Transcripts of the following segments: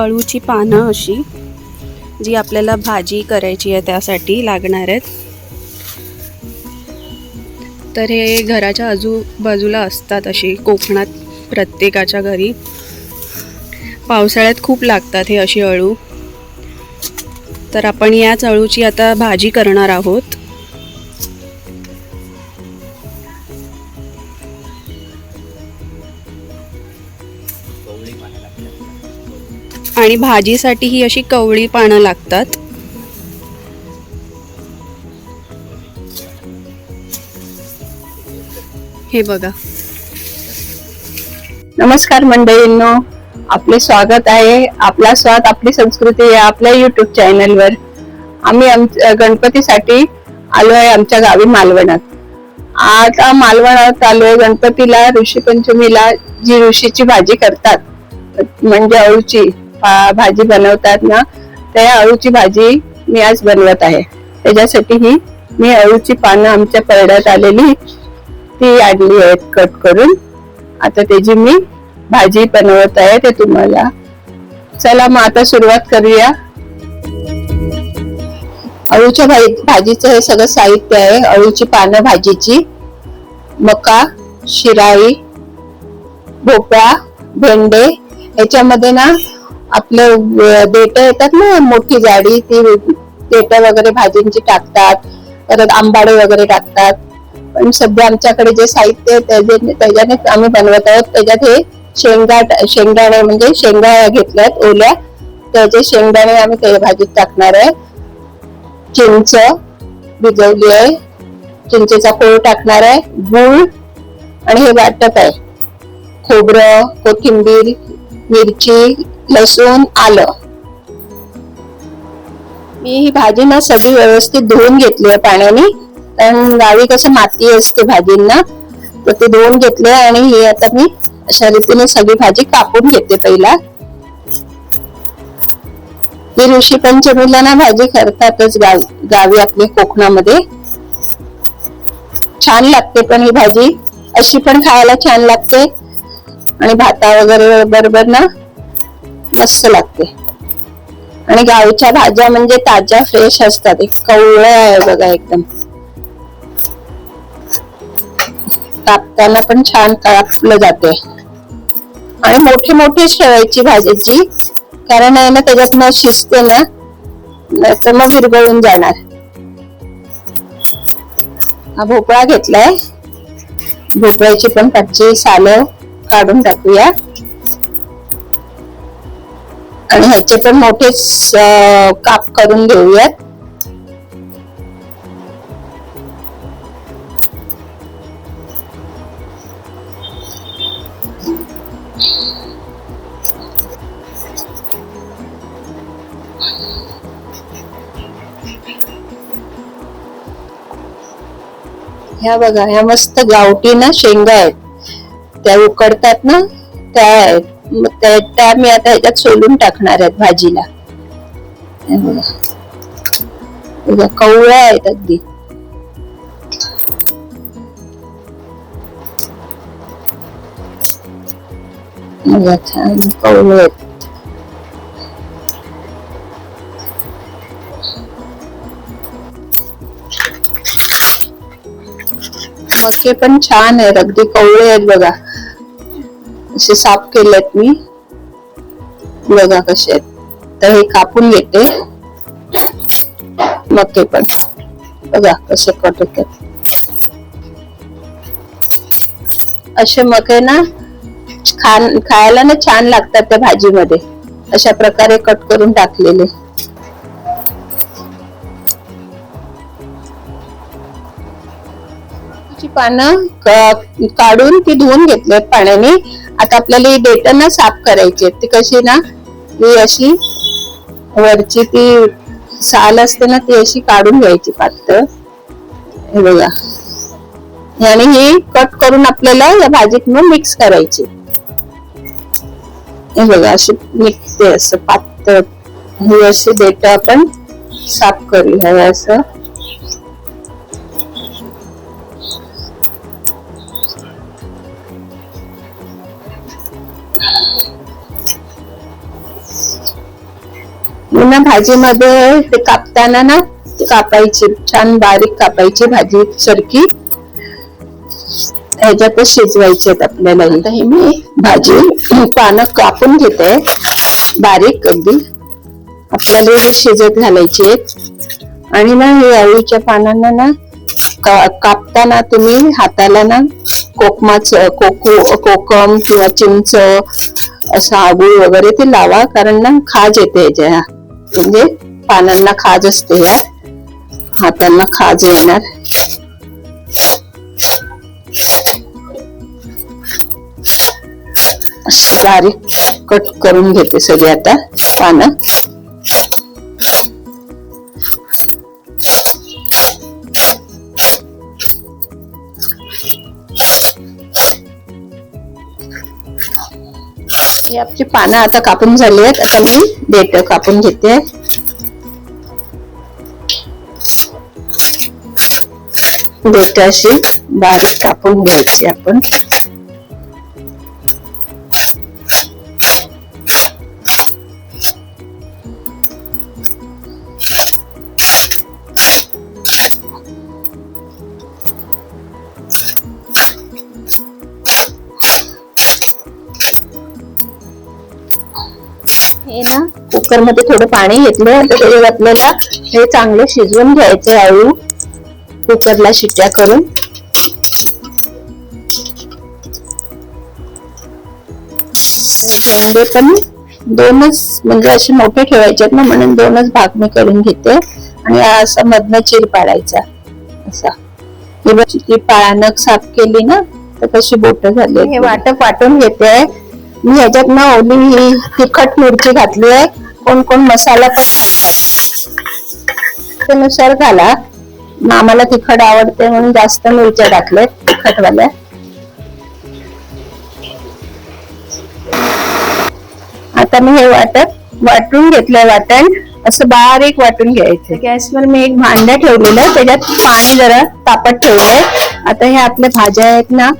अळूची पानं अशी जी आपल्याला भाजी करायची आहे त्यासाठी लागणार आहेत. तर हे घराच्या आजूबाजूला असतात अशी कोकणात प्रत्येकाच्या घरी. पावसाळ्यात खूप लागतात हे अशी अळू. तर आपण याच अळूची आता भाजी करणार आहोत. आणि भाजीसाठी ही अशी कवळी पानं लागतात. हे बघा. नमस्कार मंडळींनो. आपले स्वागत आहे. आपला स्वाद आपली संस्कृती या आपल्या युट्यूब चॅनलवर आम्ही आमच्या गणपतीसाठी आलो आहे आमच्या गावी मालवणात. आता मालवणात आलोय गणपतीला ऋषी पंचमीला जी ऋषीची भाजी करतात म्हणजे अळूची. भाजी बनवतात ना त्या अळूची भाजी मी आज बनवत आहे. त्याच्यासाठी ही मी अळूची पानं आमच्या परड्यात आलेली ती आणली आहेत कट करून. आता त्याची मी भाजी बनवत आहे ते तुम्हाला. चला मग आता सुरुवात करूया. अळूच्या भाजी भाजीचं हे सगळं साहित्य आहे. अळूची पानं भाजीची. मका शिराई भोपळा भेंडे. याच्यामध्ये ना आपलं देठ येतात ना मोठी जाडी ती देठ वगैरे भाजींची टाकतात. परत आंबाडे वगैरे टाकतात. पण सध्या आमच्याकडे जे साहित्य आहे त्याच्याने आम्ही बनवत आहोत. त्याच्यात हे शेंगा शेंगदाणे म्हणजे शेंगा घेतल्यात ओल्या. त्याचे शेंगदाणे आम्ही त्या भाजीत टाकणार आहे. चिंच भिजवली आहे. चिंचेचा कोळ टाकणार आहे. गूळ आणि हे वाटप आहे. खोबरं कोथिंबीर मिरची लसूण आलं. मी ही भाजी ना सगळी व्यवस्थित धुवून घेतली आहे पाण्याने. कारण गावी कसं माती असते भाजींना तर ते धुवून घेतले आणि ही आता मी अशा रीतीने सगळी भाजी कापून घेते पहिला. ही ऋषी पंचमीला ना भाजी करतातच गाव गावी आपल्या कोकणामध्ये. छान लागते पण ही भाजी. अशी पण खायला छान लागते. आणि भाता वगैरे बरोबर ना. मस्त लागते. आणि गावच्या भाज्या म्हणजे ताज्या फ्रेश असतात. एक कवळ आहे बघा एकदम. कापताना पण छान कापलं जाते. आणि मोठी मोठीच ठेवायची भाजीची कारण आहे ना त्याच्यात न शिजते ना तर मग विरगळून जाणार. हा भोपळा घेतलाय. भोपळ्याची पण कच्ची सालं काढून टाकूया. आणि ह्याचे पण मोठेच काप करून घेऊयात. ह्या बघा ह्या मस्त गावठी ना शेंगा आहेत. त्या उकडतात ना त्या आहेत. त्या त्या मी आता ह्याच्यात सोलून टाकणार आहेत भाजीला. बघा. कवळ्या आहेत अगदी. बघा छान कवळे आहेत. मके पण छान आहेत अगदी कवळे आहेत बघा. असे साफ केलेत मी? बघा कसे आहेत. तर हे कापून घेते. मके पण. बघा कसे कट होतात. असे मके ना खान खायला ना छान लागतात त्या भाजीमध्ये. अशा प्रकारे कट करून टाकलेले. पानं काढून ती धुवून घेतलेत पाण्याने. आता आपल्याला ही देठ ना साफ करायची ती कशी ना ही अशी वरची ती साल असते ना ती अशी काढून घ्यायची पातळ. हे बघा. आणि ही कट करून आपल्याला या भाजीत मग मिक्स करायची. हे बघा अशी निघते असं पातळ. ही अशी देठ आपण साफ करूया असं. पुन्हा भाजीमध्ये ते कापताना ना ते कापायची छान बारीक कापायची भाजी सरकी ह्याच्यातच शिजवायची आहेत आपल्याला आता हे मी भाजी पानं कापून घेते. बारीक अगदी. आपल्याला हे शिजत घालायची आहेत. आणि ना हे अळीच्या पानांना ना का- कापताना तुम्ही हाताला ना कोकमाच कोको कोकम किंवा चिंच असं आगू वगैरे ते लावा. कारण ना खाज येते ह्याच्या. म्हणजे पानांना खाज असते या. हातांना खाज येणार. अशी बारीक कट करून घेते सगळी आता पानं. ही आपली पानं आता कापून झाली आहेत. आता मी देठ कापून घेते. देठ अशी बारीक कापून घ्यायची आपण. हे ना? कुकरमध्ये थोडं पाणी घेतलं त्याच्यात आपल्याला हे चांगलं शिजवून घ्यायचं आळू. कुकरला शिट्ट्या करून. भांडे पण दोनच म्हणजे असे मोठे ठेवायचे आहेत ना म्हणून दोनच भाग मी करून घेते. आणि असा मधनं चिर पाडायचा. असा. ही बघ, ती पाळानक साफ केली ना तर कशी बोट झाली हे वाटप वाटून घेते. मी ह्याच्यात ना ओली ही तिखट मिरची घातली आहे. कोण कोण मसाला पण घालतात त्यानुसार घाला. आम्हाला तिखट आवडते म्हणून जास्त मिरच्या टाकल्या तिखटवाल्या. आता मी हे वाटत वाटून घेतलंय वाटण. असं बारीक वाटून घ्यायचं. गॅसवर मी एक भांडं ठेवलेलं आहे त्याच्यात पाणी जरा तापत ठेवलंय. आता हे आपल्या भाज्या आहेत ना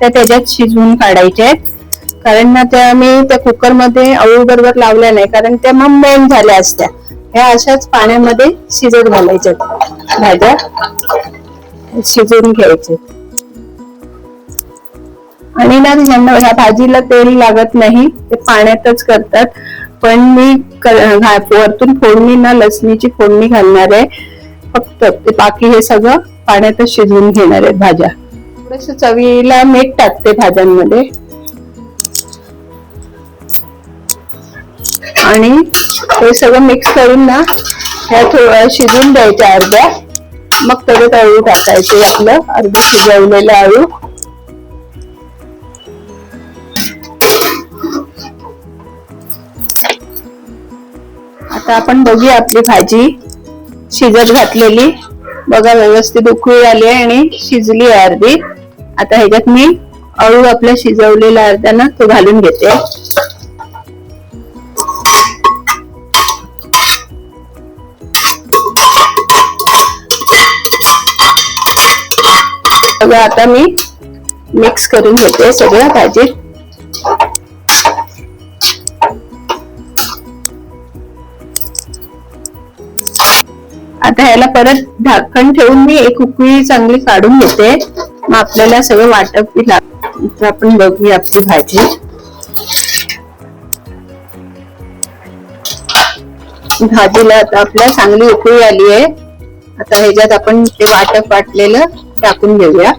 त्या त्याच्यात शिजवून काढायच्या आहेत. कारण ना त्या मी त्या कुकरमध्ये अळू बरोबर लावल्या नाही कारण त्या मग मेन झाल्या असत्या. ह्या अशाच पाण्यामध्ये शिजत घालायच्या भाज्या. शिजवून घ्यायचे. आणि ना ज्यांना ह्या भाजीला तेल लागत नाही ते पाण्यातच करतात. पण मी वरतून फोडणी ना लसणीची फोडणी घालणार आहे. फक्त ते बाकी हे सगळं पाण्यातच शिजवून घेणार आहेत भाज्या. थोडस चवीला मीठ टाकते भाज्यांमध्ये. हे सगळं मिक्स करून ना ह्या थोडं शिजून द्यायच्या अर्ध्या. मग त्याच्यात अळू टाकायचे आपलं अर्ध शिजवलेलं अळू. आता आपण बघूया आपली भाजी. शिजत घातलेली. बघा व्यवस्थित उकळी आली आहे आणि शिजली आहे अर्धी. आता ह्याच्यात मी अळू आपल्या शिजवलेला अर्ध्यानं तो घालून घेते. सगळं आता मी मिक्स करून घेते सगळं भाजी. आता ह्याला परत झाकण ठेवून मी एक उकळी चांगली काढून घेते. मग आपल्याला सगळं वाटप लाग आपण बघूया आपली भाजी. भाजीला आता आपल्या चांगली उकळी आली आहे. आता ह्याच्यात आपण ते वाटप वाटलेलं टाकून घेऊया.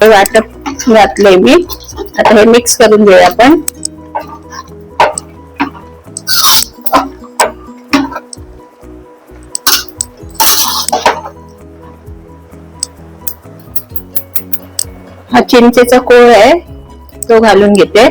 वाटप घातलंय मी. आता हे मिक्स करून घेऊया आपण. हा चिंचेचा कोळ आहे. तो घालून घेते.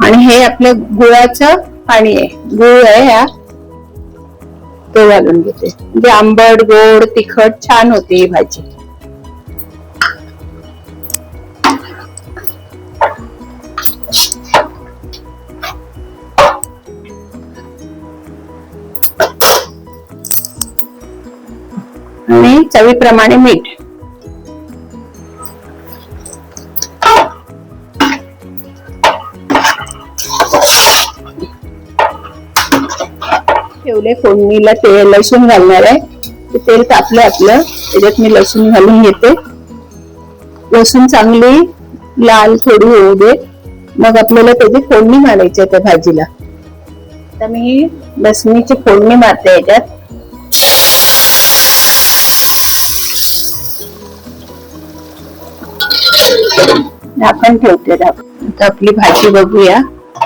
आणि हे आपलं गुळाचं पाणी आहे. गुळ आहे हा. तो घालून घेते. म्हणजे आंबट गोड तिखट छान होते ही भाजी. चवीप्रमाणे मीठ. ठेवले फोडणीला ते लसूण घालणार आहे. ते तेल तापलं आपलं. त्याच्यात मी लसूण घालून घेते. लसूण चांगली लाल थोडी होऊ दे. मग आपल्याला त्याची फोडणी मारायची आहे त्या भाजीला. तर मी लसणीची फोडणी मारते याच्यात. झाकण ठेवते झाकण. आता आपली भाजी बघूया.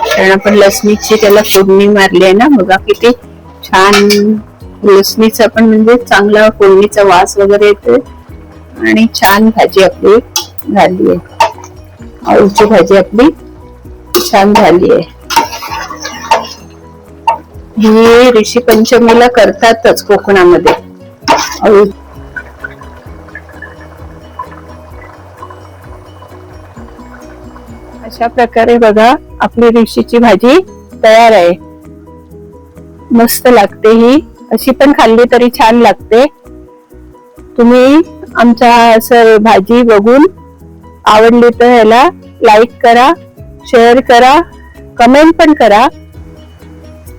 कारण आपण लसणीची त्याला फोडणी मारली आहे ना बघा किती छान. लसणीचा पण म्हणजे चांगला फोडणीचा वास वगैरे येतोय. आणि छान भाजी आपली झाली आहे. आळूची भाजी आपली छान झाली आहे. ही ऋषी पंचमीला करतातच कोकणामध्ये. अशा प्रकारे बघा आपली रिशीची भाजी तयार आहे. मस्त लागते ही. अशी पण खाल्ली तरी छान लागते. तुम्ही आमच्या सर भाजी बघून आवडली तर ह्याला लाईक करा शेअर करा कमेंट पण करा.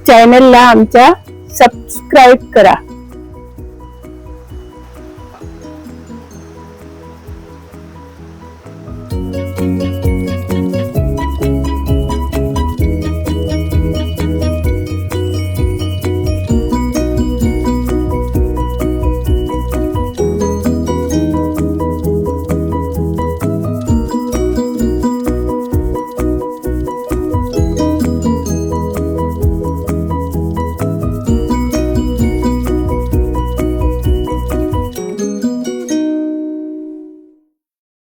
चॅनलला आमच्या सबस्क्राईब करा.